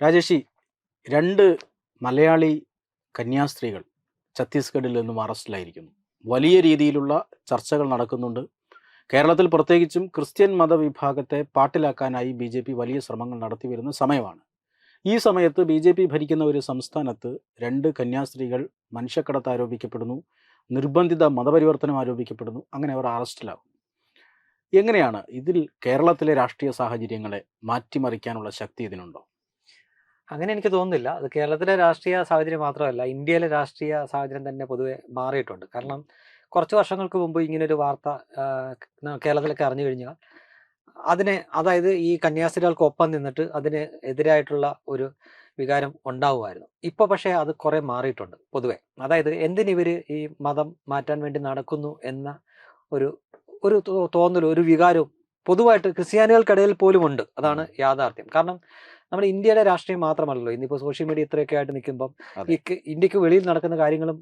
രാജേഷി രണ്ട് മലയാളി കന്യാസ്ത്രീകൾ ഛത്തീസ്ഗഡിൽ നിന്നും അറസ്റ്റിലായിരിക്കുന്നു. വലിയ രീതിയിലുള്ള ചർച്ചകൾ നടക്കുന്നുണ്ട്. കേരളത്തിൽ പ്രത്യേകിച്ചും ക്രിസ്ത്യൻ മതവിഭാഗത്തെ പാട്ടിലാക്കാനായി ബി ജെ പി വലിയ ശ്രമങ്ങൾ നടത്തി വരുന്ന സമയമാണ്. ഈ സമയത്ത് ബി ജെ പി ഭരിക്കുന്ന ഒരു സംസ്ഥാനത്ത് രണ്ട് കന്യാസ്ത്രീകൾ മനുഷ്യക്കടത്ത് ആരോപിക്കപ്പെടുന്നു നിർബന്ധിത മതപരിവർത്തനം ആരോപിക്കപ്പെടുന്നു അങ്ങനെ അവർ അറസ്റ്റിലാകും. എങ്ങനെയാണ് ഇതിൽ കേരളത്തിലെ രാഷ്ട്രീയ സാഹചര്യങ്ങളെ മാറ്റിമറിക്കാനുള്ള ശക്തി ഇതിനുണ്ടോ? അങ്ങനെ എനിക്ക് തോന്നുന്നില്ല. അത് കേരളത്തിലെ രാഷ്ട്രീയ സാഹചര്യം മാത്രമല്ല ഇന്ത്യയിലെ രാഷ്ട്രീയ സാഹചര്യം തന്നെ പൊതുവെ മാറിയിട്ടുണ്ട്. കാരണം കുറച്ച് വർഷങ്ങൾക്ക് മുമ്പ് ഇങ്ങനൊരു വാർത്ത കേരളത്തിലൊക്കെ അറിഞ്ഞു കഴിഞ്ഞാൽ അതിനെ അതായത് ഈ കന്യാസ്ത്രീകൾക്ക് ഒപ്പം നിന്നിട്ട് അതിന് എതിരായിട്ടുള്ള ഒരു വികാരം ഉണ്ടാവുമായിരുന്നു. ഇപ്പോൾ പക്ഷേ അത് കുറേ മാറിയിട്ടുണ്ട് പൊതുവെ. അതായത് എന്തിനിവർ ഈ മതം മാറ്റാൻ വേണ്ടി നടക്കുന്നു എന്ന ഒരു ഒരു തോന്നൽ ഒരു വികാരവും പൊതുവായിട്ട് ക്രിസ്ത്യാനികൾക്കിടയിൽ പോലും ഉണ്ട്. അതാണ് യാഥാർത്ഥ്യം. കാരണം നമ്മുടെ ഇന്ത്യയുടെ രാഷ്ട്രീയം മാത്രമല്ലല്ലോ. ഇന്നിപ്പോ സോഷ്യൽ മീഡിയ ഇത്രയൊക്കെ ആയിട്ട് നിൽക്കുമ്പോൾ. ഈ ഇന്ത്യയ്ക്ക് വെളിയിൽ നടക്കുന്ന കാര്യങ്ങളും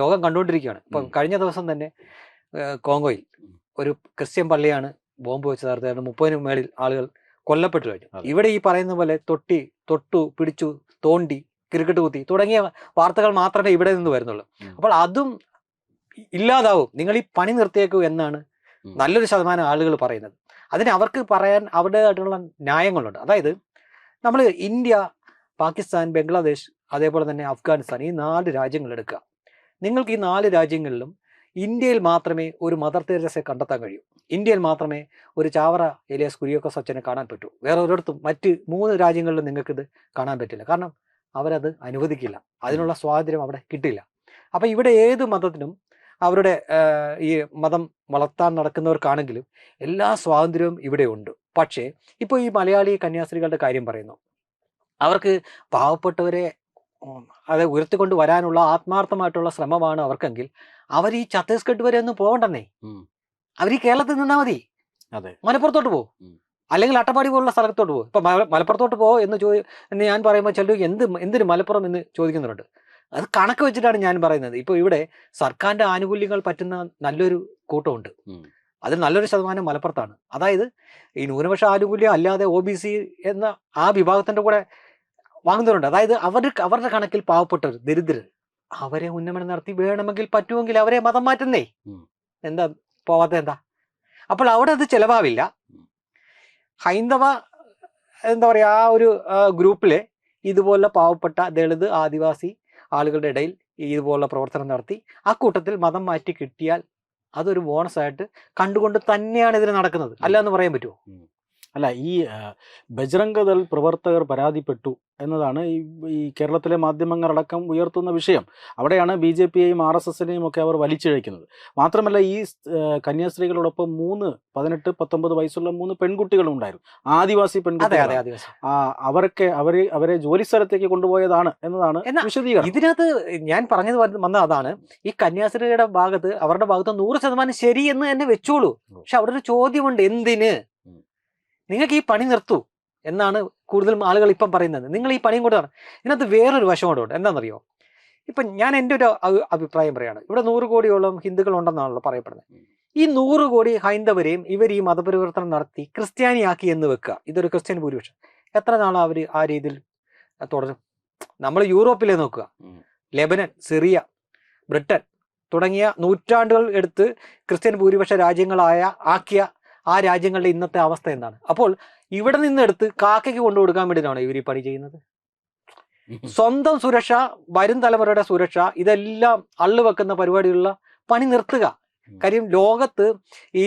ലോകം കണ്ടുകൊണ്ടിരിക്കുകയാണ്. ഇപ്പം കഴിഞ്ഞ ദിവസം തന്നെ കോങ്കോയിൽ ഒരു ക്രിസ്ത്യൻ പള്ളിയാണ് ബോംബ് വെച്ച് തകർത്തത്. മുപ്പതിനു മേളിൽ ആളുകൾ കൊല്ലപ്പെട്ടു കഴിഞ്ഞു ഇവിടെ ഈ പറയുന്ന പോലെ തൊട്ടി തൊട്ടു പിടിച്ചു തോണ്ടി ക്രിക്കറ്റ് കുത്തി തുടങ്ങിയ വാർത്തകൾ മാത്രമേ ഇവിടെ നിന്ന് വരുന്നുള്ളൂ. അപ്പോൾ അതും ഇല്ലാതാവും. നിങ്ങൾ ഈ പണി നിർത്തിയേക്കൂ എന്നാണ് നല്ലൊരു ശതമാനം ആളുകൾ പറയുന്നത്. അതിന് അവർക്ക് പറയാൻ അവരുടേതായിട്ടുള്ള ന്യായങ്ങളുണ്ട്. അതായത് നമ്മൾ ഇന്ത്യ പാകിസ്ഥാൻ ബംഗ്ലാദേശ് അതേപോലെ തന്നെ അഫ്ഗാനിസ്ഥാൻ ഈ നാല് രാജ്യങ്ങൾ എടുക്കുക. നിങ്ങൾക്ക് ഈ നാല് രാജ്യങ്ങളിലും ഇന്ത്യയിൽ മാത്രമേ ഒരു മദർ തെരേസയെ കണ്ടെത്താൻ കഴിയൂ. ഇന്ത്യയിൽ മാത്രമേ ഒരു ചാവറ എലിയാസ് കുരിയൊക്കെ സച്ചനെ കാണാൻ പറ്റൂ. വേറെ ഒരിടത്തും മറ്റ് മൂന്ന് രാജ്യങ്ങളിലും നിങ്ങൾക്കിത് കാണാൻ പറ്റില്ല. കാരണം അവരത് അനുവദിക്കില്ല. അതിനുള്ള സ്വാതന്ത്ര്യം അവിടെ കിട്ടില്ല അപ്പോൾ ഇവിടെ ഏത് മതത്തിനും അവരുടെ ഈ മതം വളർത്താൻ നടക്കുന്നവർക്കാണെങ്കിലും എല്ലാ സ്വാതന്ത്ര്യവും ഇവിടെ ഉണ്ട്. പക്ഷേ ഇപ്പോൾ ഈ മലയാളി കന്യാസ്ത്രീകളുടെ കാര്യം പറയുന്നു. അവർക്ക് പാവപ്പെട്ടവരെ അത് ഉയർത്തിക്കൊണ്ട് വരാനുള്ള ആത്മാർത്ഥമായിട്ടുള്ള ശ്രമമാണ് അവർക്കെങ്കിൽ അവർ ഈ ഛത്തീസ്ഗഡ് വരെ ഒന്നും പോകണ്ടെന്നേ? അവർ ഈ കേരളത്തിൽ നിന്നാൽ മതി. അതെ. മലപ്പുറത്തോട്ട് പോകും അല്ലെങ്കിൽ അട്ടപ്പാടി പോലുള്ള സ്ഥലത്തോട്ട് പോകും ഇപ്പൊ മലപ്പുറത്തോട്ട് പോ എന്ന് ചോദി എന്ന് ഞാൻ പറയുമ്പോൾ ചിലർ എന്ത് എന്തിനു മലപ്പുറം എന്ന് ചോദിക്കുന്നുണ്ട്. അത് കണക്ക് വെച്ചിട്ടാണ് ഞാൻ പറയുന്നത്. ഇപ്പോൾ ഇവിടെ സർക്കാരിന്റെ ആനുകൂല്യങ്ങൾ പറ്റുന്ന നല്ലൊരു കൂട്ടമുണ്ട്. അതിൽ നല്ലൊരു ശതമാനം മലപ്പുറത്താണ്. അതായത് ഈ ന്യൂനപക്ഷ ആനുകൂല്യം അല്ലാതെ ഒ ബി സി എന്ന ആ വിഭാഗത്തിന്റെ കൂടെ വാങ്ങുന്നവരുണ്ട്. അതായത് അവർ അവരുടെ കണക്കിൽ പാവപ്പെട്ടവർ ദരിദ്രർ അവരെ ഉന്നമനം നടത്തി വേണമെങ്കിൽ പറ്റുമെങ്കിൽ അവരെ മതം മാറ്റുന്നേ. എന്താ പോവാത്ത എന്താ? അപ്പോൾ അവിടെ അത് ചെലവാവില്ല. ഹൈന്ദവ എന്താ പറയാ ആ ഒരു ഗ്രൂപ്പിലെ ഇതുപോലെ പാവപ്പെട്ട ദളിത് ആദിവാസി ആളുകളുടെ ഇടയിൽ ഇതുപോലുള്ള പ്രവർത്തനം നടത്തി. ആ കൂട്ടത്തിൽ മതം മാറ്റി കിട്ടിയാൽ അതൊരു ബോണസ് ആയിട്ട് കണ്ടുകൊണ്ട് തന്നെയാണ് ഇതിന് നടക്കുന്നത്. അല്ല എന്ന് പറയാൻ പറ്റുമോ അല്ല ഈ ബജ്രംഗദൾ ബജ്രംഗ് പ്രവർത്തകർ പരാതിപ്പെട്ടു എന്നതാണ് ഈ ഈ കേരളത്തിലെ മാധ്യമങ്ങളടക്കം ഉയർത്തുന്ന വിഷയം. അവിടെയാണ് ബി ജെ പിയെയും ആർ എസ് എസിനെയും ഒക്കെ അവർ വലിച്ചിഴയ്ക്കുന്നത്. മാത്രമല്ല ഈ കന്യാസ്ത്രീകളോടൊപ്പം മൂന്ന് പതിനെട്ട് പത്തൊമ്പത് വയസ്സുള്ള മൂന്ന് പെൺകുട്ടികളും ഉണ്ടായിരുന്നു. ആദിവാസി പെൺകുട്ടികൾ ആദിവാസി. അവരൊക്കെ അവരെ അവരെ ജോലി സ്ഥലത്തേക്ക് കൊണ്ടുപോയതാണ് എന്നതാണ് എന്നാ വിശദീകരണം. ഇതിനകത്ത് ഞാൻ പറഞ്ഞത് വന്ന- അതാണ് ഈ കന്യാസ്ത്രീയുടെ ഭാഗത്ത് അവരുടെ ഭാഗത്ത് നൂറ് ശതമാനം ശരി എന്ന് തന്നെ വെച്ചോളൂ. പക്ഷെ അവിടെ ഒരു ചോദ്യമുണ്ട് എന്തിന്. നിങ്ങൾക്ക് ഈ പണി നിർത്തൂ എന്നാണ് കൂടുതലും ആളുകൾ ഇപ്പം പറയുന്നത്. നിങ്ങൾ ഈ പണിയും കൂടെ ഇതിനകത്ത് വേറൊരു വശം കൂടെ ഉണ്ട്. എന്താണെന്നറിയോ? ഇപ്പം ഞാൻ എന്റെ ഒരു അഭിപ്രായം പറയാണ് ഇവിടെ നൂറ് കോടിയോളം ഹിന്ദുക്കൾ ഉണ്ടെന്നാണല്ലോ പറയപ്പെടുന്നത്. ഈ നൂറ് കോടി ഹൈന്ദവരെയും ഇവർ ഈ മതപരിവർത്തനം നടത്തി ക്രിസ്ത്യാനിയാക്കി എന്ന് വെക്കുക. ഇതൊരു ക്രിസ്ത്യൻ ഭൂരിപക്ഷം. എത്ര നാളാണ് അവർ ആ രീതിയിൽ തുടരും? നമ്മൾ യൂറോപ്പിലെ നോക്കുക. ലെബനൻ സിറിയ ബ്രിട്ടൻ തുടങ്ങിയ നൂറ്റാണ്ടുകൾ എടുത്ത് ക്രിസ്ത്യൻ ഭൂരിപക്ഷ രാജ്യങ്ങളായ ആക്കിയ ആ രാജ്യങ്ങളുടെ ഇന്നത്തെ അവസ്ഥ എന്താണ്? അപ്പോൾ ഇവിടെ നിന്നെടുത്ത് കാക്കയ്ക്ക് കൊണ്ടു കൊടുക്കാൻ വേണ്ടിയിട്ടാണോ ഇവർ ഈ പണി ചെയ്യുന്നത്? സ്വന്തം സുരക്ഷ വരും തലമുറയുടെ സുരക്ഷ ഇതെല്ലാം അള്ളുവെക്കുന്ന പരിപാടിയുള്ള പണി നിർത്തുക. കാര്യം ലോകത്ത് ഈ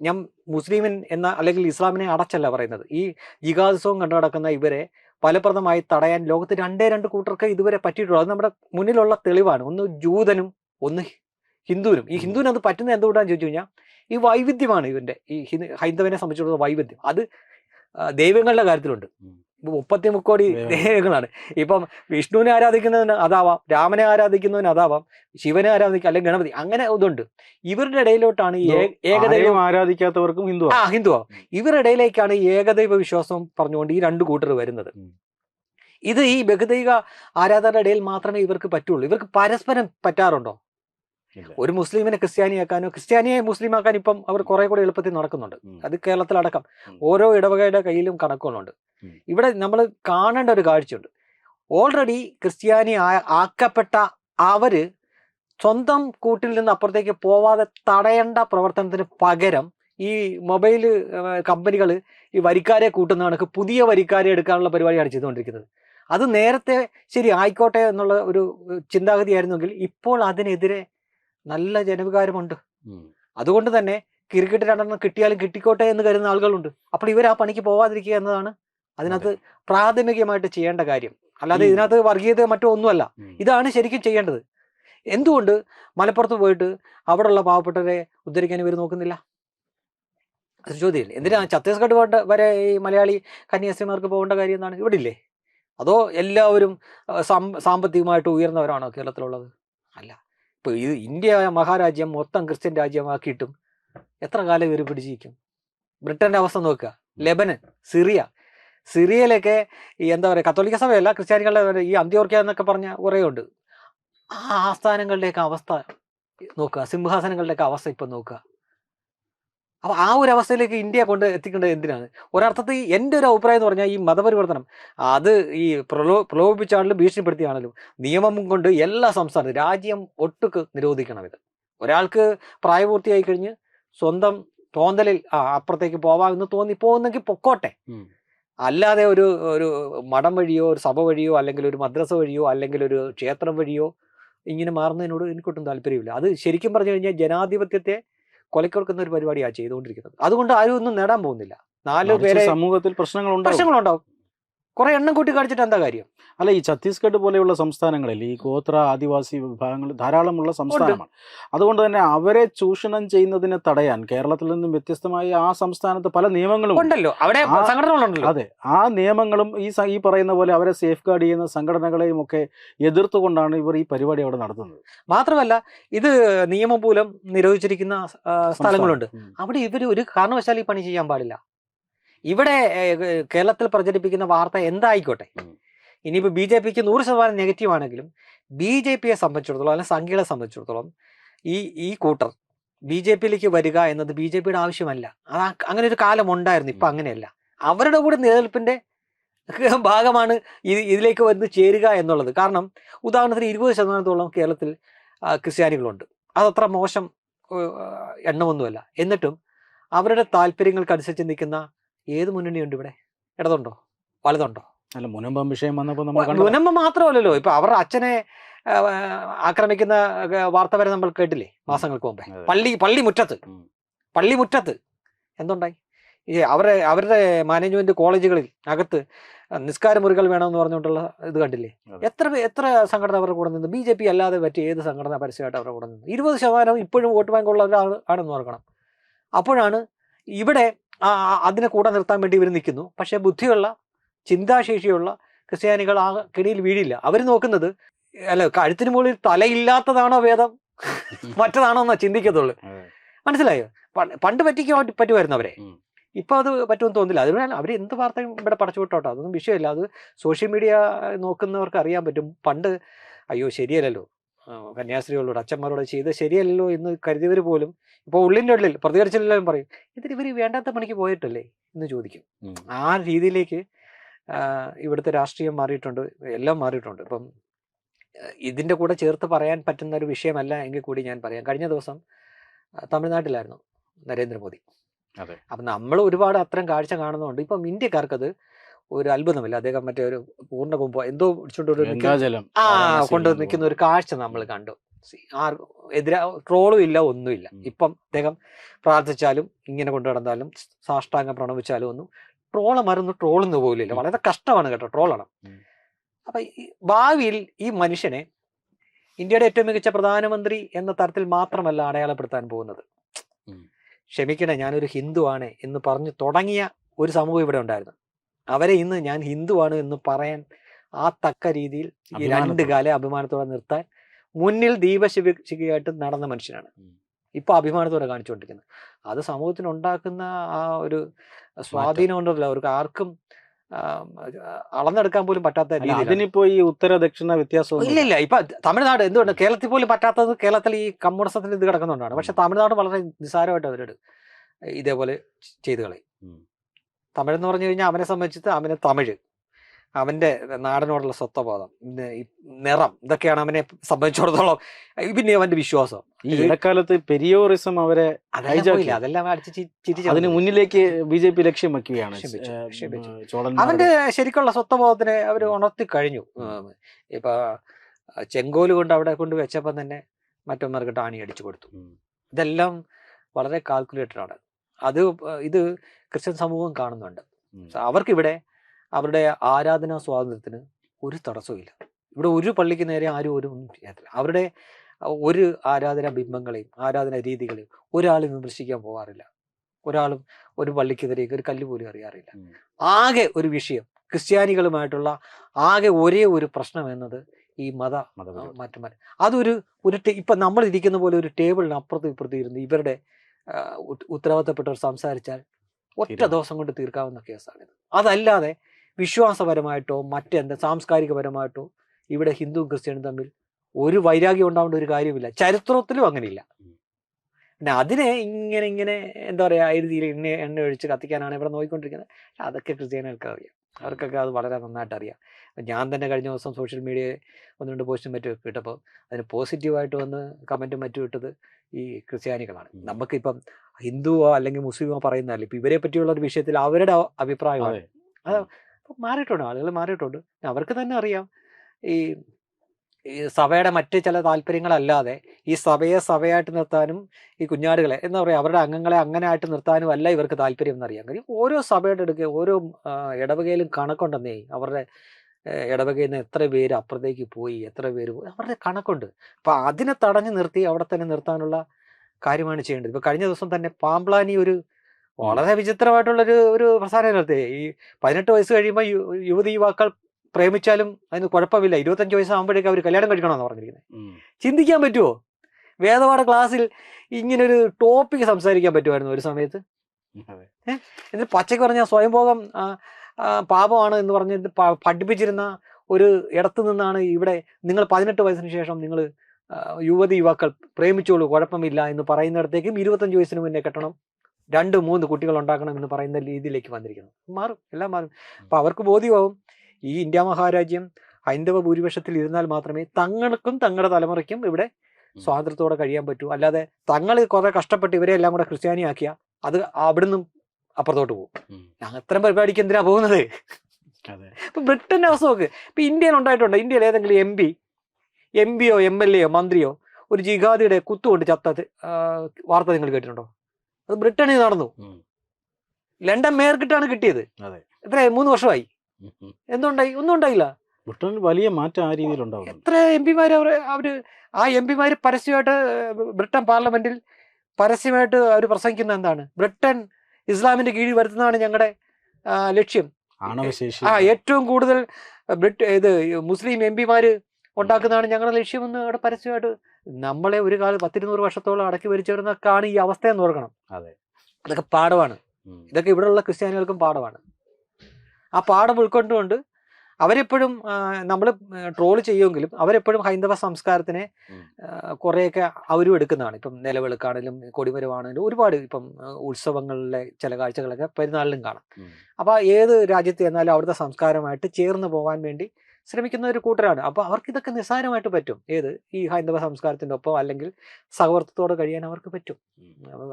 ഞാൻ മുസ്ലിമിൻ എന്ന അല്ലെങ്കിൽ ഇസ്ലാമിനെ അടച്ചല്ല പറയുന്നത്. ഈ ജിഹാദിസവും കണ്ടു നടക്കുന്ന ഇവരെ ഫലപ്രദമായി തടയാൻ ലോകത്ത് രണ്ടേ രണ്ട് കൂട്ടർക്ക് ഇതുവരെ പറ്റിയിട്ടുള്ളൂ. അത് നമ്മുടെ മുന്നിലുള്ള തെളിവാണ്. ഒന്ന് ജൂതനും ഒന്ന് ഹിന്ദുവിനും. ഈ. ഹിന്ദുവിന് അത് പറ്റുന്നത് എന്തുകൊണ്ടാന്ന് ചോദിച്ചു കഴിഞ്ഞാൽ ഈ വൈവിധ്യമാണ് ഇവന്റെ. ഈ ഹിന്ദു- ഹൈന്ദവനെ സംബന്ധിച്ചിടത്തോളം വൈവിധ്യം. അത് ദൈവങ്ങളുടെ കാര്യത്തിലുണ്ട്. ഇപ്പൊ മുപ്പത്തി മുക്കോടി ദൈവങ്ങളാണ്. ഇപ്പം വിഷ്ണുവിനെ ആരാധിക്കുന്നതിന് അതാവാം രാമനെ ആരാധിക്കുന്നതിന് അതാവാം ശിവനെ ആരാധിക്കുക അല്ലെങ്കിൽ ഗണപതി അങ്ങനെ ഇതുണ്ട്. ഇവരുടെ ഇടയിലോട്ടാണ് ഈ ഏകദൈവം ആരാധിക്കാത്തവർക്കും ഹിന്ദു ആ ഹിന്ദുവാ. ഇവരുടെ ഇടയിലേക്കാണ് ഈ ഏകദൈവ വിശ്വാസം പറഞ്ഞുകൊണ്ട് ഈ രണ്ട് കൂട്ടർ വരുന്നത്. ഇത് ഈ ബഹുദൈവ ആരാധനയുടെ ഇടയിൽ മാത്രമേ ഇവർക്ക് പറ്റുള്ളൂ. ഇവർക്ക് പരസ്പരം പറ്റാറുണ്ടോ. ഒരു മുസ്ലിമിനെ ക്രിസ്ത്യാനിയാക്കാനോ ക്രിസ്ത്യാനിയെ മുസ്ലിമാക്കാൻ ഇപ്പം അവർ കുറെ കൂടെ എളുപ്പത്തിൽ നടക്കുന്നുണ്ട്. അത് കേരളത്തിലടക്കം. ഓരോ ഇടവകയുടെ കയ്യിലും കണക്കുകളുണ്ട്. ഇവിടെ നമ്മൾ കാണേണ്ട ഒരു കാഴ്ചയുണ്ട്. ഓൾറെഡി ക്രിസ്ത്യാനി ആക്കപ്പെട്ട അവർ സ്വന്തം കൂട്ടിൽ നിന്ന് അപ്പുറത്തേക്ക് പോവാതെ തടയേണ്ട പ്രവർത്തനത്തിന് പകരം ഈ മൊബൈൽ കമ്പനികൾ ഈ വരിക്കാരെ കൂട്ടുന്ന കണക്ക് പുതിയ വരിക്കാരെ എടുക്കാനുള്ള പരിപാടിയാണ് ചെയ്തുകൊണ്ടിരിക്കുന്നത്. അത് നേരത്തെ ശരി ആയിക്കോട്ടെ എന്നുള്ള ഒരു ചിന്താഗതി ചിന്താഗതിയായിരുന്നെങ്കിൽ ഇപ്പോൾ അതിനെതിരെ നല്ല ജനവികാരമുണ്ട്. അതുകൊണ്ട് തന്നെ ക്രിക്കറ്റ് രണ്ടെണ്ണം കിട്ടിയാലും കിട്ടിക്കോട്ടെ എന്ന് കരുതുന്ന ആളുകളുണ്ട്. അപ്പോൾ ഇവർ ആ പണിക്ക് പോവാതിരിക്കുക എന്നതാണ് അതിനകത്ത് പ്രാഥമികമായിട്ട് ചെയ്യേണ്ട കാര്യം. അല്ലാതെ ഇതിനകത്ത് വർഗീയത മറ്റോ ഒന്നുമല്ല ഇതാണ് ശരിക്കും ചെയ്യേണ്ടത്. എന്തുകൊണ്ട് മലപ്പുറത്ത് പോയിട്ട് അവിടെയുള്ള പാവപ്പെട്ടവരെ ഉദ്ധരിക്കാൻ ഇവർ നോക്കുന്നില്ല? അത് ചോദ്യമില്ലേ? എന്തിനാ ഛത്തീസ്ഗഡ് പോകേണ്ട വരെ ഈ മലയാളി കന്യാസ്ത്രീമാർക്ക് പോകേണ്ട കാര്യം എന്താണ് ഇവിടെ ഇല്ലേ അതോ എല്ലാവരും സാമ്പത്തികമായിട്ട് ഉയർന്നവരാണോ കേരളത്തിലുള്ളത്? അല്ല. ഇപ്പൊ ഇത് ഇന്ത്യ മഹാരാജ്യം മൊത്തം ക്രിസ്ത്യൻ രാജ്യമാക്കിയിട്ടും എത്ര കാലം ഇവർ പിടിച്ചിരിക്കും? ബ്രിട്ടന്റെ അവസ്ഥ നോക്കുക. Lebanon Syria. സിറിയയിലൊക്കെ ഈ എന്താ പറയുക കത്തോലിക്ക സഭയല്ല ക്രിസ്ത്യാനികളുടെ ഈ അന്ത്യോർക്ക എന്നൊക്കെ പറഞ്ഞ കുറേ ഉണ്ട്. ആ ആസ്ഥാനങ്ങളുടെയൊക്കെ അവസ്ഥ നോക്കുക സിംഹാസനങ്ങളുടെയൊക്കെ അവസ്ഥ ഇപ്പൊ നോക്കുക. അപ്പൊ ആ ഒരു അവസ്ഥയിലേക്ക് ഇന്ത്യ കൊണ്ട് എത്തിക്കേണ്ടത് എന്തിനാണ്? ഒരർത്ഥത്തിൽ എന്റെ ഒരു അഭിപ്രായം എന്ന് പറഞ്ഞാൽ ഈ മതപരിവർത്തനം അത് ഈ പ്രലോ പ്രലോഭിപ്പിച്ചാണെങ്കിലും ഭീഷണിപ്പെടുത്തിയാണെങ്കിലും നിയമം കൊണ്ട് എല്ലാ സംസ്ഥാനത്തും രാജ്യം ഒട്ടുക്ക് നിരോധിക്കണം ഇത്. ഒരാൾക്ക് പ്രായപൂർത്തിയായി കഴിഞ്ഞ് സ്വന്തം തോന്നലിൽ ആ അപ്പുറത്തേക്ക് പോവാമെന്ന് തോന്നി പോകുന്നെങ്കിൽ പൊക്കോട്ടെ. അല്ലാതെ ഒരു ഒരു മഠം വഴിയോ ഒരു സഭ വഴിയോ അല്ലെങ്കിൽ ഒരു മദ്രസ വഴിയോ അല്ലെങ്കിൽ ഒരു ക്ഷേത്രം വഴിയോ ഇങ്ങനെ മാറുന്നതിനോട് എനിക്കൊട്ടും താല്പര്യമില്ല. അത് ശരിക്കും പറഞ്ഞു കഴിഞ്ഞാൽ ജനാധിപത്യത്തെ കൊലക്കൊടുക്കുന്ന ഒരു പരിപാടിയാണ് ചെയ്തുകൊണ്ടിരിക്കുന്നത്. അതുകൊണ്ട് ആരും ഒന്നും നേടാൻ പോകുന്നില്ല. നാല് പേരെ സമൂഹത്തിൽ പ്രശ്നങ്ങൾ പ്രശ്നങ്ങളുണ്ടാവും. കുറെ എണ്ണം കൂട്ടി കാണിച്ചിട്ട് എന്താ കാര്യം? അല്ല ഈ ഛത്തീസ്ഗഡ് പോലെയുള്ള സംസ്ഥാനങ്ങളിൽ ഈ ഗോത്ര ആദിവാസി വിഭാഗങ്ങൾ ധാരാളമുള്ള സംസ്ഥാനമാണ്. അതുകൊണ്ട് തന്നെ അവരെ ചൂഷണം ചെയ്യുന്നതിനെ തടയാൻ കേരളത്തിൽ നിന്നും വ്യത്യസ്തമായി ആ സംസ്ഥാനത്ത് പല നിയമങ്ങളും ഉണ്ടല്ലോ. അവിടെ സംഘടനകളുണ്ടല്ലോ അതെ ആ നിയമങ്ങളും ഈ ഈ പറയുന്ന പോലെ അവരെ സേഫ് ഗാർഡ് ചെയ്യുന്ന സംഘടനകളെയും ഒക്കെ എതിർത്തുകൊണ്ടാണ് ഇവർ ഈ പരിപാടി അവിടെ നടത്തുന്നത്. മാത്രമല്ല ഇത് നിയമം മൂലം നിരോധിച്ചിരിക്കുന്ന സ്ഥലങ്ങളുണ്ട്. അവിടെ ഇവർ ഒരു കാരണവശാലും ഈ പണി ചെയ്യാൻ പാടില്ല. ഇവിടെ കേരളത്തിൽ പ്രചരിപ്പിക്കുന്ന വാർത്ത എന്തായിക്കോട്ടെ. ഇനിയിപ്പോൾ ബി ജെ പിക്ക് നൂറ് ശതമാനം നെഗറ്റീവ് ആണെങ്കിലും ബി ജെ പിയെ സംബന്ധിച്ചിടത്തോളം അല്ലെങ്കിൽ സംഖ്യകളെ സംബന്ധിച്ചിടത്തോളം ഈ ഈ കൂട്ടർ ബി ജെ പിയിലേക്ക് വരിക എന്നത് ബി ജെ പിയുടെ ആവശ്യമല്ല. അത് അങ്ങനെ ഒരു കാലം ഉണ്ടായിരുന്നു. ഇപ്പം അങ്ങനെയല്ല. അവരുടെ കൂടെ നിലനിൽപ്പിന്റെ ഭാഗമാണ് ഇത് ഇതിലേക്ക് വന്ന് ചേരുക എന്നുള്ളത്. കാരണം ഉദാഹരണത്തിന് ഇരുപത് ശതമാനത്തോളം കേരളത്തിൽ ക്രിസ്ത്യാനികളുണ്ട്. അതത്ര മോശം എണ്ണമൊന്നുമല്ല. എന്നിട്ടും അവരുടെ താല്പര്യങ്ങൾക്കനുസരിച്ച് നിൽക്കുന്ന ഏത് മുന്നണിയുണ്ട് ഇവിടെ? ഇടതുണ്ടോ? വലതുണ്ടോ? അല്ല മുനമ്പം വിഷയം വന്നപ്പോൾ നമ്മൾ കണ്ടതാ. മുനമ്പ് മാത്രമല്ലല്ലോ. ഇപ്പൊ അവരുടെ അച്ഛനെ ആക്രമിക്കുന്ന വാർത്ത വരെ നമ്മൾ കേട്ടില്ലേ? മാസങ്ങൾക്ക് മുമ്പേ. പള്ളി പള്ളി മുറ്റത്ത്. പള്ളി മുറ്റത്ത്. എന്തുണ്ടായി? ഈ അവരെ അവരുടെ മാനേജ്മെന്റ് കോളേജുകളിൽ അകത്ത് നിസ്കാര മുറികൾ വേണമെന്ന് പറഞ്ഞുകൊണ്ടുള്ള ഇത് കണ്ടില്ലേ. എത്ര എത്ര സംഘടന അവരുടെ കൂടെ നിന്ന്? ബി ജെ പി അല്ലാതെ പറ്റിയ ഏത് സംഘടന പരസ്യമായിട്ട് അവരുടെ കൂടെ നിന്ന്? ഇരുപത് ശതമാനം ഇപ്പോഴും വോട്ട് ബാങ്ക് ഉള്ള ഒരാൾ ആണെന്ന് ഓർക്കണം. അപ്പോഴാണ് ഇവിടെ അതിനെ കൂടെ നിർത്താൻ വേണ്ടി ഇവർ നിൽക്കുന്നു. പക്ഷേ ബുദ്ധിയുള്ള ചിന്താശേഷിയുള്ള ക്രിസ്ത്യാനികൾ ആ കെണിയിൽ വീഴില്ല. അവർ നോക്കുന്നത് അല്ല കഴുത്തിന് മുകളിൽ തലയില്ലാത്തതാണോ വേദം? മറ്റതാണോ എന്നാ ചിന്തിക്കത്തുള്ളൂ. മനസ്സിലായോ? പണ്ട് പറ്റിക്കാൻ പറ്റുമായിരുന്നു അവരെ. ഇപ്പൊ അത് പറ്റുമെന്ന് തോന്നില്ല അതുകൊണ്ട് അവർ എന്ത് വാർത്തയും ഇവിടെ പടച്ചു വിട്ടോട്ടോ. അതൊന്നും വിഷയമില്ല. അത് സോഷ്യൽ മീഡിയ നോക്കുന്നവർക്ക് അറിയാൻ പറ്റും. പണ്ട് അയ്യോ ശരിയല്ലല്ലോ. കന്യാസ്ത്രീകളോട് അച്ഛന്മാരോട് ചെയ്ത് ശരിയല്ലോ എന്ന് കരുതിയവർ പോലും ഇപ്പോൾ ഉള്ളിന്റെ ഉള്ളിൽ പ്രതികരിച്ചില്ലെങ്കിലും പറയും ഇതിന് ഇവർ വേണ്ടാത്ത പണിക്ക് പോയിട്ടല്ലേ? എന്ന് ചോദിക്കും. ആ രീതിയിലേക്ക് ഇവിടുത്തെ രാഷ്ട്രീയം മാറിയിട്ടുണ്ട് എല്ലാം മാറിയിട്ടുണ്ട്. ഇപ്പം ഇതിന്റെ ഇതിന്റെ കൂടെ ചേർത്ത് പറയാൻ പറ്റുന്ന ഒരു വിഷയമല്ല എങ്കിൽ കൂടി ഞാൻ പറയാം. കഴിഞ്ഞ ദിവസം തമിഴ്നാട്ടിലായിരുന്നു നരേന്ദ്രമോദി. അപ്പം നമ്മൾ ഒരുപാട് അത്തരം കാഴ്ച കാണുന്നതുകൊണ്ട് ഇപ്പം ഇന്ത്യക്കാർക്കത് ഒരു അത്ഭുതമില്ല? അദ്ദേഹം മറ്റേ ഒരു പൂർണ കുമ്പോ എന്തോ പിടിച്ചോണ്ട് ആ കൊണ്ട്. നിൽക്കുന്ന ഒരു കാഴ്ച നമ്മൾ കണ്ടു. ആർ എതിരാ ട്രോളും ഇല്ല ഒന്നുമില്ല. ഇപ്പം അദ്ദേഹം പ്രാർത്ഥിച്ചാലും ഇങ്ങനെ കൊണ്ടു നടന്നാലും സാഷ്ടാംഗം പ്രണമിച്ചാലും ഒന്നും ട്രോൾ മരുന്ന് ട്രോളുന്ന പോലില്ല. വളരെ കഷ്ടമാണ് കേട്ടോ ട്രോളാണ്. അപ്പൊ ഭാവിയിൽ ഈ മനുഷ്യനെ ഇന്ത്യയുടെ ഏറ്റവും മികച്ച പ്രധാനമന്ത്രി എന്ന തരത്തിൽ മാത്രമല്ല അടയാളപ്പെടുത്താൻ പോകുന്നത്. ക്ഷമിക്കണേ ഞാനൊരു ഹിന്ദുവാണ് എന്ന് പറഞ്ഞു തുടങ്ങിയ ഒരു സമൂഹം ഇവിടെ ഉണ്ടായിരുന്നു. അവരെ ഇന്ന് ഞാൻ ഹിന്ദുവാണ് എന്ന് പറയാൻ ആ തക്ക രീതിയിൽ ഈ രണ്ട്. കാലം അഭിമാനത്തോടെ നിർത്താൻ മുന്നിൽ ദീപശിവശികയായിട്ട് നടന്ന മനുഷ്യനാണ്. ഇപ്പൊ അഭിമാനത്തോടെ കാണിച്ചുകൊണ്ടിരിക്കുന്നത്. അത് സമൂഹത്തിന് ഉണ്ടാക്കുന്ന ആ ഒരു സ്വാധീനം ഉണ്ടല്ലോ അവർക്ക് ആർക്കും അളന്നെടുക്കാൻ പോലും പറ്റാത്ത രീതി അതിനിപ്പോ ഈ ഉത്തര ദക്ഷിണ വ്യത്യാസം ഇല്ല ഇല്ല. ഇപ്പൊ തമിഴ്നാട് എന്തുകൊണ്ട്? കേരളത്തിൽ പോലും പറ്റാത്തത് കേരളത്തിൽ ഈ കമ്മ്യൂണിസത്തിന് ഇത് കിടക്കുന്നുണ്ടാണ്. പക്ഷെ തമിഴ്നാട് വളരെ നിസ്സാരമായിട്ട് അവരോട് ഇതേപോലെ ചെയ്തു കളയും. തമിഴ് എന്ന് പറഞ്ഞു കഴിഞ്ഞാൽ അവനെ സംബന്ധിച്ചിട്ട് അവന് തമിഴ്. അവന്റെ നാടിനോടുള്ള സ്വത്വബോധം നിറം ഇതൊക്കെയാണ് അവനെ സംബന്ധിച്ചിടത്തോളം പിന്നെ അവന്റെ വിശ്വാസം. ഈ ഇടക്കാലത്ത് പെരിയോറിസം അവരെ അതെല്ലാം അടിച്ച് അതിന് മുന്നിലേക്ക് ബി ജെ പി ലക്ഷ്യം വെക്കുകയാണ് അവന്റെ ശരിക്കുള്ള സ്വത്വബോധത്തിനെ അവർ ഉണർത്തി കഴിഞ്ഞു. ഇപ്പൊ ചെങ്കോൽ കൊണ്ട് അവിടെ കൊണ്ട് വെച്ചപ്പം തന്നെ മറ്റൊന്നർക്ക് ടാണി അടിച്ചു കൊടുത്തു. ഇതെല്ലാം വളരെ കാൽക്കുലേറ്റഡ് ആണ് അത് ഇത് ക്രിസ്ത്യൻ സമൂഹം കാണുന്നുണ്ട്. അവർക്കിവിടെ അവരുടെ ആരാധനാ സ്വാതന്ത്ര്യത്തിന് ഒരു തടസ്സമില്ല ഇവിടെ ഒരു പള്ളിക്ക് നേരെ ആരും ഒരു ഒന്നും ചെയ്യത്തില്ല അവരുടെ ഒരു ആരാധനാ ബിംബങ്ങളെയും ആരാധനാ രീതികളെയും ഒരാളും വിമർശിക്കാൻ പോകാറില്ല ഒരാളും ഒരു പള്ളിക്കെതിരേക്ക് ഒരു കല്ല് പോലും അറിയാറില്ല. ആകെ ഒരു വിഷയം ക്രിസ്ത്യാനികളുമായിട്ടുള്ള ആകെ ഒരേ ഒരു പ്രശ്നം എന്നത് ഈ മത. മാറ്റം അതൊരു ഒരു ഇപ്പൊ നമ്മൾ ഇരിക്കുന്ന പോലെ ഒരു ടേബിളിന് അപ്പുറത്തും ഇപ്പുറത്തും ഇരുന്ന് ഇവരുടെ ഉത്തരവാദിത്തപ്പെട്ടവർ സംസാരിച്ചാൽ ഒറ്റ. ദിവസം കൊണ്ട് തീർക്കാവുന്ന കേസാണിത് അതല്ലാതെ വിശ്വാസപരമായിട്ടോ മറ്റെന്ത് സാംസ്കാരികപരമായിട്ടോ ഇവിടെ ഹിന്ദു ക്രിസ്ത്യാനും തമ്മിൽ ഒരു വൈരാഗ്യം ഉണ്ടാവേണ്ട ഒരു കാര്യമില്ല. ചരിത്രത്തിലും അങ്ങനെയില്ല. പിന്നെ അതിനെ ഇങ്ങനെ ഇങ്ങനെ എന്താ പറയുക എഴുതിയിൽ എണ്ണ എണ്ണ ഒഴിച്ച് കത്തിക്കാനാണ് ഇവിടെ നോക്കിക്കൊണ്ടിരിക്കുന്നത്. അതൊക്കെ ക്രിസ്ത്യാനികൾക്ക് അറിയാം അവർക്കൊക്കെ അത് വളരെ നന്നായിട്ട് അറിയാം ഞാൻ തന്നെ കഴിഞ്ഞ ദിവസം സോഷ്യൽ മീഡിയയിൽ ഒന്ന് രണ്ട് പോസ്റ്റും മറ്റും ഒക്കെ ഇട്ടപ്പോൾ അതിന് പോസിറ്റീവായിട്ട് വന്ന് കമന്റും മറ്റും ഇട്ടത് ഈ ക്രിസ്ത്യാനികളാണ്. നമുക്കിപ്പം ഹിന്ദുവോ അല്ലെങ്കിൽ മുസ്ലിമോ പറയുന്നതല്ല. ഇപ്പം ഇവരെ പറ്റിയുള്ള ഒരു വിഷയത്തിൽ അവരുടെ അഭിപ്രായമാണ്. അത്. മാറിയിട്ടുണ്ട്. ആളുകൾ മാറിയിട്ടുണ്ട്. അവർക്ക് തന്നെ അറിയാം. ഈ ഈ സഭയുടെ മറ്റ് ചില താല്പര്യങ്ങളല്ലാതെ ഈ സഭയെ സഭയായിട്ട് നിർത്താനും ഈ കുഞ്ഞാടുകളെ എന്താ പറയുക അവരുടെ അംഗങ്ങളെ അങ്ങനെ ആയിട്ട് നിർത്താനും അല്ല ഇവർക്ക് താല്പര്യം എന്നറിയാം. കാര്യം ഓരോ സഭയുടെ അടുക്കുക ഓരോ ഇടവകയിലും കണക്കുണ്ടെന്നേ അവരുടെ ഇടവകയിൽ നിന്ന് എത്ര പേര് അപ്പുറത്തേക്ക് പോയി എത്ര പേര് പോയി അവരുടെ കണക്കുണ്ട്. അപ്പൊ അതിനെ തടഞ്ഞു നിർത്തി അവിടെ തന്നെ നിർത്താനുള്ള കാര്യമാണ് ചെയ്യേണ്ടത്. ഇപ്പൊ കഴിഞ്ഞ ദിവസം തന്നെ പാമ്പ്ലാനി ഒരു വളരെ വിചിത്രമായിട്ടുള്ളൊരു ഒരു പ്രസ്ഥാനം നടത്തി. ഈ പതിനെട്ട് വയസ്സ് കഴിയുമ്പോൾ യുവതി യുവാക്കൾ പ്രേമിച്ചാലും അതിന് കുഴപ്പമില്ല. ഇരുപത്തഞ്ച് വയസ്സാകുമ്പോഴേക്കും അവർ കല്യാണം കഴിക്കണമെന്ന് പറഞ്ഞിരിക്കുന്നത് ചിന്തിക്കാൻ പറ്റുമോ വേദപാഠ ക്ലാസ്സിൽ ഇങ്ങനൊരു ടോപ്പിക് സംസാരിക്കാൻ പറ്റുമായിരുന്നു ഒരു സമയത്ത്. എന്നിട്ട് പച്ചയ്ക്ക് പറഞ്ഞാൽ സ്വയംഭോഗം പാപമാണ് എന്ന് പറഞ്ഞ് പഠിപ്പിച്ചിരുന്ന ഒരു ഇടത്തു നിന്നാണ് ഇവിടെ നിങ്ങൾ പതിനെട്ട് വയസ്സിന് ശേഷം നിങ്ങൾ യുവതി യുവാക്കൾ പ്രേമിച്ചോളൂ കുഴപ്പമില്ല എന്ന് പറയുന്നിടത്തേക്കും ഇരുപത്തഞ്ച് വയസ്സിന് മുന്നേ കെട്ടണം രണ്ട് മൂന്ന് കുട്ടികൾ ഉണ്ടാക്കണം എന്ന് പറയുന്ന രീതിയിലേക്ക് വന്നിരിക്കുന്നു. മാറും എല്ലാം മാറും. അപ്പൊ അവർക്ക് ബോധ്യമാവും ഈ ഇന്ത്യ മഹാരാജ്യം ഹൈന്ദവ ഭൂരിപക്ഷത്തിൽ ഇരുന്നാൽ മാത്രമേ തങ്ങൾക്കും തങ്ങളുടെ തലമുറയ്ക്കും ഇവിടെ സ്വാതന്ത്ര്യത്തോടെ കഴിയാൻ പറ്റൂ. അല്ലാതെ തങ്ങൾ കുറെ കഷ്ടപ്പെട്ട് ഇവരെ എല്ലാം കൂടെ ക്രിസ്ത്യാനിയാക്കിയ അത് അവിടുന്ന് അപ്പുറത്തോട്ട് പോകും. ഞാൻ അത്തരം പരിപാടിക്ക് എന്തിനാ പോകുന്നത്. ഇപ്പൊ ബ്രിട്ടന്റെ അവസ്ഥ നോക്ക്. ഇപ്പൊ ഇന്ത്യയിൽ ഉണ്ടായിട്ടുണ്ട്? ഇന്ത്യയിൽ ഏതെങ്കിലും എം പി എം പിയോ എം എൽ എയോ മന്ത്രിയോ ഒരു ജിഹാദിയുടെ കുത്തുകൊണ്ട് ചത്ത വാർത്ത നിങ്ങൾ കേട്ടിട്ടുണ്ടോ? അത് ബ്രിട്ടനിൽ നടന്നു. ലണ്ടൻ മേയർക്കിട്ടാണ് കിട്ടിയത്. എത്ര മൂന്ന് വർഷമായി. എന്തുണ്ടായി? ഒന്നും ഉണ്ടായില്ല. ബ്രിട്ടനിൽ വലിയ മാറ്റം ആ രീതിയിൽ ഉണ്ടാവും എത്ര എം പിമാർ അവർ അവർ ആ എം പിമാർ പരസ്യമായിട്ട് ബ്രിട്ടൻ പാർലമെന്റിൽ പരസ്യമായിട്ട് അവർ പ്രസംഗിക്കുന്ന എന്താണ്? ബ്രിട്ടൻ ഇസ്ലാമിന്റെ കീഴിൽ വരുത്തുന്നതാണ് ഞങ്ങളുടെ ലക്ഷ്യം. ആ ഏറ്റവും കൂടുതൽ ബ്രിട്ട് ഇത് മുസ്ലിം എം പിമാര് ഉണ്ടാക്കുന്നതാണ് ഞങ്ങളുടെ ലക്ഷ്യമെന്ന് അവിടെ പരസ്യമായിട്ട് നമ്മളെ ഒരു കാലം പത്തിരുന്നൂറ് വർഷത്തോളം അടക്കി വരിച്ചവരുന്നൊക്കെയാണ് ഈ അവസ്ഥ എന്ന് ഓർക്കണം. അതെ. ഇതൊക്കെ പാഠമാണ്. ഇതൊക്കെ ഇവിടെയുള്ള ക്രിസ്ത്യാനികൾക്കും പാഠമാണ്. ആ പാഠം ഉൾക്കൊണ്ടുകൊണ്ട് അവരെപ്പോഴും നമ്മൾ ട്രോൾ ചെയ്യുമെങ്കിലും അവരെപ്പോഴും ഹൈന്ദവ സംസ്കാരത്തിനെ കുറേയൊക്കെ അവരും എടുക്കുന്നതാണ്. ഇപ്പം നിലവിളക്കാണെങ്കിലും കൊടിമരമാണെങ്കിലും ഒരുപാട് ഇപ്പം ഉത്സവങ്ങളിലെ ചില കാഴ്ചകളൊക്കെ പെരുന്നാളിലും കാണാം. അപ്പോൾ ഏത് രാജ്യത്ത് ചെന്നാലും അവിടുത്തെ സംസ്കാരമായിട്ട് ചേർന്ന് പോകാൻ വേണ്ടി ശ്രമിക്കുന്ന ഒരു കൂട്ടരാണ്. അപ്പോൾ അവർക്ക് ഇതൊക്കെ നിസ്സാരമായിട്ട് പറ്റും. ഏത്? ഈ ഹൈന്ദവ സംസ്കാരത്തിന്റെ ഒപ്പം അല്ലെങ്കിൽ സഹവർത്തത്തോടെ കഴിയാൻ അവർക്ക് പറ്റും.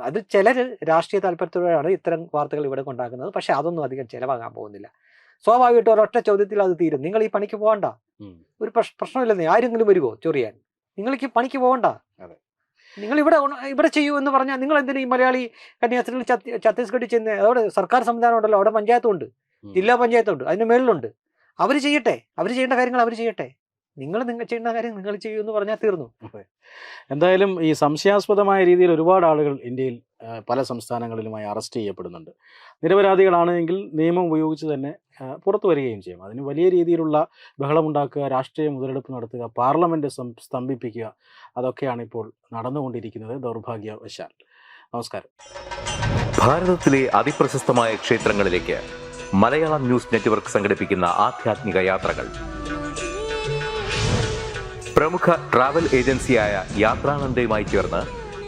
അത് ചിലർ രാഷ്ട്രീയ താല്പര്യത്തോടെയാണ് ഇത്തരം വാർത്തകൾ ഇവിടെ കൊണ്ടാക്കുന്നത്. പക്ഷെ അതൊന്നും അധികം ചിലവാകാൻ പോകുന്നില്ല. സ്വാഭാവികമായിട്ടും ഒരൊറ്റ ചോദ്യത്തിൽ അത് തീരും. നിങ്ങൾ ഈ പണിക്ക് പോകണ്ട. ഒരു പ്രശ്നമില്ലെന്ന്. ആരെങ്കിലും വരുമോ ചൊറിയാൻ? നിങ്ങൾക്ക് ഈ പണിക്ക് പോകണ്ട. നിങ്ങൾ ഇവിടെ ഇവിടെ ചെയ്യൂ എന്ന് പറഞ്ഞാൽ നിങ്ങൾ എന്തിനാ ഈ മലയാളി കന്യാസ്ത്രീകൾ ഛത്തി- ഛത്തീസ്ഗഡിൽ ചെന്ന്? അവിടെ സർക്കാർ സംവിധാനം ഉണ്ടല്ലോ അവിടെ പഞ്ചായത്തുണ്ട്. ഉണ്ട് ജില്ലാ പഞ്ചായത്തുണ്ട് അതിന് മേളിലുണ്ട്. അവർ ചെയ്യട്ടെ. അവർ ചെയ്യേണ്ട കാര്യങ്ങൾ അവർ ചെയ്യട്ടെ. നിങ്ങൾ നിങ്ങൾ ചെയ്യേണ്ട കാര്യം നിങ്ങൾ ചെയ്യൂ എന്ന് പറഞ്ഞാൽ തീർന്നു. എന്തായാലും ഈ സംശയാസ്പദമായ രീതിയിൽ ഒരുപാട് ആളുകൾ ഇന്ത്യയിൽ പല സംസ്ഥാനങ്ങളിലുമായി അറസ്റ്റ് ചെയ്യപ്പെടുന്നുണ്ട്. നിരപരാധികളാണെങ്കിൽ നിയമം ഉപയോഗിച്ച് തന്നെ പുറത്തു വരികയും ചെയ്യും. അതിന് വലിയ രീതിയിലുള്ള ബഹളമുണ്ടാക്കുക രാഷ്ട്രീയ മുതലെടുപ്പ് നടത്തുക പാർലമെന്റ് സ്തംഭിപ്പിക്കുക അതൊക്കെയാണ് ഇപ്പോൾ നടന്നുകൊണ്ടിരിക്കുന്നത് ദൗർഭാഗ്യവശാൽ. നമസ്കാരം. ഭാരതത്തിലെ അതിപ്രശസ്തമായ ക്ഷേത്രങ്ങളിലേക്ക് മലയാളം ന്യൂസ് നെറ്റ്വർക്ക് സംഘടിപ്പിക്കുന്ന ആധ്യാത്മിക യാത്രകൾ. പ്രമുഖ ട്രാവൽ ഏജൻസിയായ യാത്രാനന്ദയുമായി ചേർന്ന്